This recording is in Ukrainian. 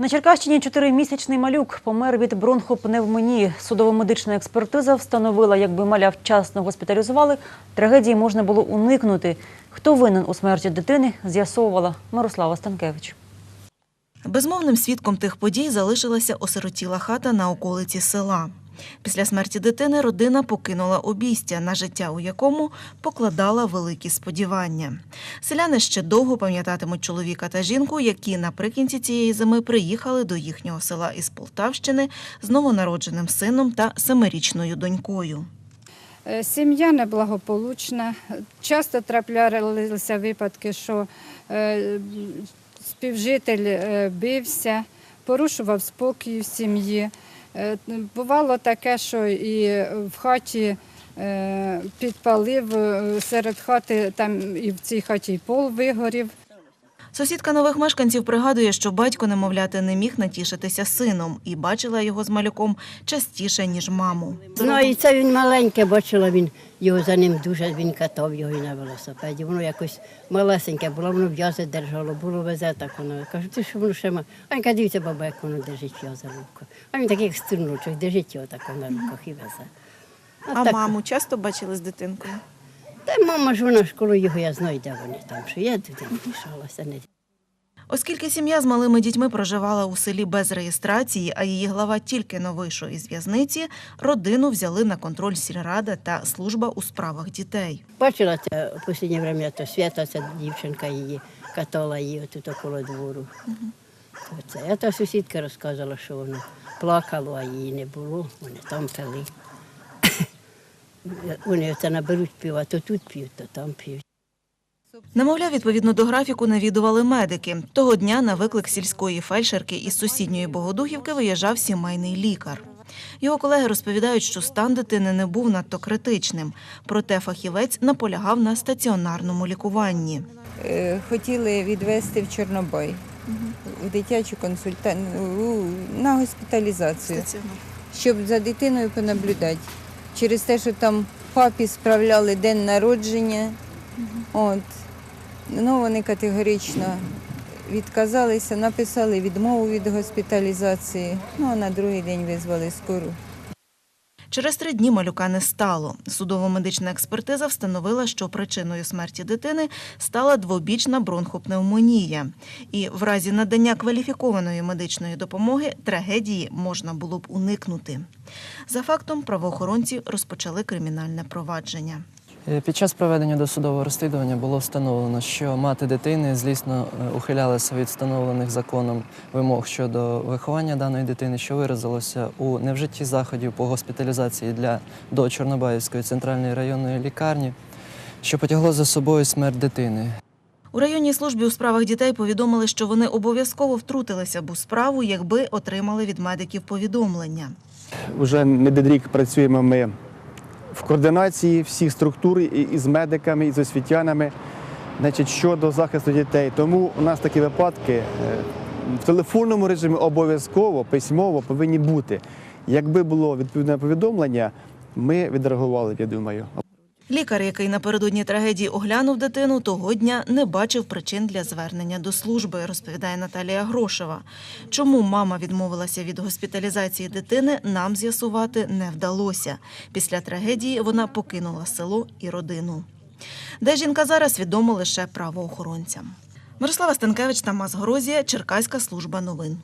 На Черкащині чотиримісячний малюк помер від бронхопневмонії. Судово-медична експертиза встановила, якби маля вчасно госпіталізували, трагедії можна було уникнути. Хто винен у смерті дитини, з'ясовувала Мирослава Станкевич. Безмовним свідком тих подій залишилася осиротіла хата на околиці села. Після смерті дитини родина покинула обійстя, на життя у якому покладала великі сподівання. Селяни ще довго пам'ятатимуть чоловіка та жінку, які наприкінці цієї зими приїхали до їхнього села із Полтавщини з новонародженим сином та семирічною донькою. Е, Сім'я неблагополучна. Часто траплялися випадки, що е, співжитель е, бився, порушував спокій в сім'ї. Е, Бувало таке, що і в хаті е, підпалив е, серед хати, там і в цій хаті і пол вигорів. Сусідка нових мешканців пригадує, що батько немовляти не міг натішитися сином і бачила його з малюком частіше, ніж маму. Ну і це він маленьке, бачила він його за ним дуже, він катав його і на велосипеді. Воно якось малесеньке було, воно в'язи держало, було везе так воно. Кажу, ти що воно ще ма. А він каже, дивіться, баба, як воно держить в'язи руку. А він такий як струночок, держить його так на руках і везе. А так. маму часто бачили з дитинкою? Та мама ж вона ж коло його, я знаю, де вони там, що я туди не тішалася. Оскільки сім'я з малими дітьми проживала у селі без реєстрації, а її глава тільки но вийшов із в'язниці, родину взяли на контроль сільрада та служба у справах дітей. Бачила це в останнє время, то Свята, ця дівчинка її, катала її отут около двору. Оце. А та сусідка розказала, що воно плакало, а її не було, вони там пили. Вони оце наберуть пива, то тут п'ють, то там п'ють. Немовля, відповідно до графіку, навідували медики. Того дня на виклик сільської фельдшерки із сусідньої Богодухівки виїжджав сімейний лікар. Його колеги розповідають, що стан дитини не був надто критичним, проте фахівець наполягав на стаціонарному лікуванні. Е, хотіли відвезти в Чорнобай в дитячу консультацію на госпіталізацію, щоб за дитиною понаблюдати. Через те, що там папі справляли день народження, от, ну, вони категорично відказалися, написали відмову від госпіталізації, ну а на другий день визвали скору. Через три дні малюка не стало. Судово-медична експертиза встановила, що причиною смерті дитини стала двобічна бронхопневмонія. І в разі надання кваліфікованої медичної допомоги трагедії можна було б уникнути. За фактом, правоохоронці розпочали кримінальне провадження. Е, Під час проведення досудового розслідування було встановлено, що мати дитини злісно е, ухилялася від встановлених законом вимог щодо виховання даної дитини, що виразилося у невжитті заходів по госпіталізації для до Чорнобаївської центральної районної лікарні, що потягло за собою смерть дитини. У районній службі у справах дітей повідомили, що вони обов'язково втрутилися б у справу, якби отримали від медиків повідомлення. Вже не працюємо ми в координації всіх структур і з медиками, і з освітянами значить, щодо захисту дітей. Тому у нас такі випадки е, в телефонному режимі обов'язково письмово повинні бути. Якби було відповідне повідомлення, ми відреагували, я думаю. Лікар, який напередодні трагедії оглянув дитину, того дня не бачив причин для звернення до служби, розповідає Наталія Грошева. Чому мама відмовилася від госпіталізації дитини, нам з'ясувати не вдалося. Після трагедії вона покинула село і родину. Де жінка зараз відомо лише правоохоронцям. Мирослава Станкевич, Тамас Горозія, Черкаська служба новин.